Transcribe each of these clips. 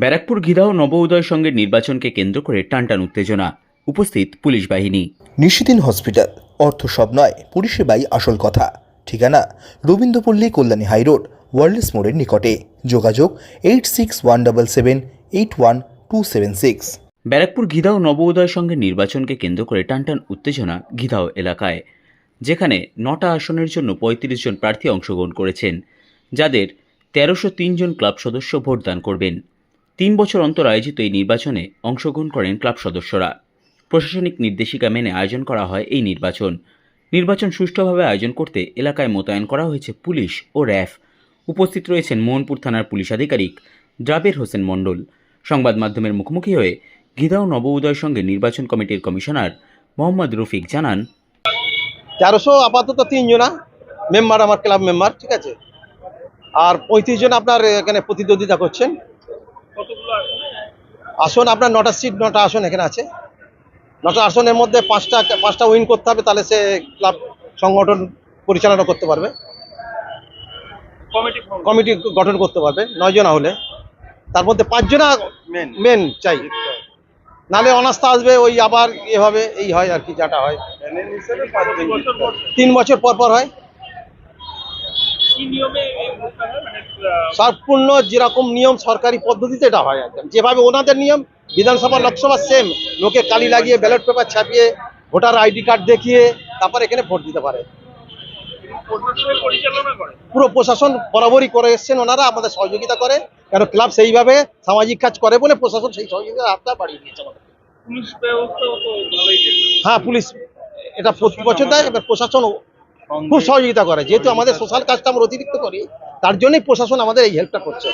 ব্যারাকপুর ঘিরাও নব উদয় সঙ্গে নির্বাচনকে কেন্দ্র করে টানটান উত্তেজনা। উপস্থিত পুলিশ বাহিনী। নিশিদিন হসপিটাল। অর্থ সব নয় পরিষেবাই আসল কথা। ঠিকানা রবীন্দ্রপল্লী কল্যাণী হাইরোড ওয়ার্ল্ডস মোড়ের নিকটে। যোগাযোগ eight six one double seven eight one two seven six. Barrackpore ঘিদাও নব উদয় সঙ্গে নির্বাচনকে কেন্দ্র করে টানটান উত্তেজনা ঘিদাও এলাকায় যেখানে নটা আসনের জন্য পঁয়ত্রিশ জন প্রার্থী অংশগ্রহণ করেছেন যাদের তেরোশো জন ক্লাব সদস্য ভোটদান করবেন। তিন বছর অন্তর আয়োজিত এই নির্বাচনে অংশগ্রহণ করেন ক্লাব সদস্যরা। প্রশাসনিক নির্দেশিকা মেনে আয়োজন করা হয় এই নির্বাচন। নির্বাচন সুষ্ঠুভাবে আয়োজন করতে এলাকায় মোতায়েন করা হয়েছে পুলিশ ও র্যাফ। উপস্থিত রয়েছেন মোহনপুর থানার পুলিশ আধিকারিক দ্রাবের হোসেন মণ্ডল। সংবাদ মাধ্যমের মুখোমুখি হয়ে গিদাও নব উদয় সঙ্গে নির্বাচন কমিটির কমিশনার মোহাম্মদ রফিক জানান, তেরোশো আপাতত তিনজনা মেম্বার আমার ক্লাব মেম্বার ঠিক আছে? আর পঁয়ত্রিশ জন আপনার এখানে প্রতিদ্বন্দ্বিতা করছেন। আসন আপনার নটা সিট নটা আসন এখানে আছে। নটা আসনের মধ্যে পাঁচটা পাঁচটা উইন করতে হবে তাহলে সে ক্লাব সংগঠন পরিচালনা করতে পারবে। কমিটি গঠন করতে পারবে নয় জনা হলে। তার মধ্যে পাঁচজনা মেন চাই। নালে অনাস্থা আসবে ওই আবার এভাবে এই হয় আর কি যাটা হয়। তিন বছর পর পর হয় কি নিয়মে এই ভোটটা হয়? মানে আহ, সম্পূর্ণ যেরকম নিয়ম সরকারি পদ্ধতিতে এটা হয় একদম যেভাবে ওনাদের নিয়ম বিধানসভা লোকসভা সেম লোকে কালি লাগিয়ে ব্যালট পেপার ছাপিয়ে ভোটার আইডি কার্ড দেখিয়ে তারপর এখানে ভোট দিতে পারে। পুরো প্রশাসন বরাবরই করে এসছেন ওনারা আমাদের সহযোগিতা করে। কেন ক্লাব সেইভাবে সামাজিক কাজ করে বলে প্রশাসন সেই সহযোগিতা হাতটা বাড়িয়ে দিয়েছে আমাদের। হ্যাঁ পুলিশ। এটা প্রতি বছর দেয় এবার প্রশাসন খুব সহযোগিতা করে। যেহেতু আমাদের সোশ্যাল কাজটা আমরা অতিরিক্ত করি, তার জন্যই প্রশাসন আমাদের এই হেল্পটা করছে।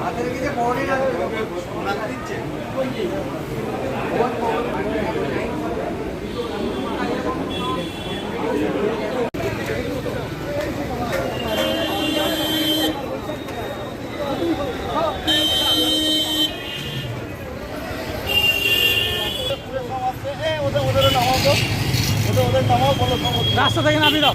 হাতের কিছু কোঅর্ডিনেট ওনাকে দিচ্ছে রাস্তা থেকে নামিয়ে দাও।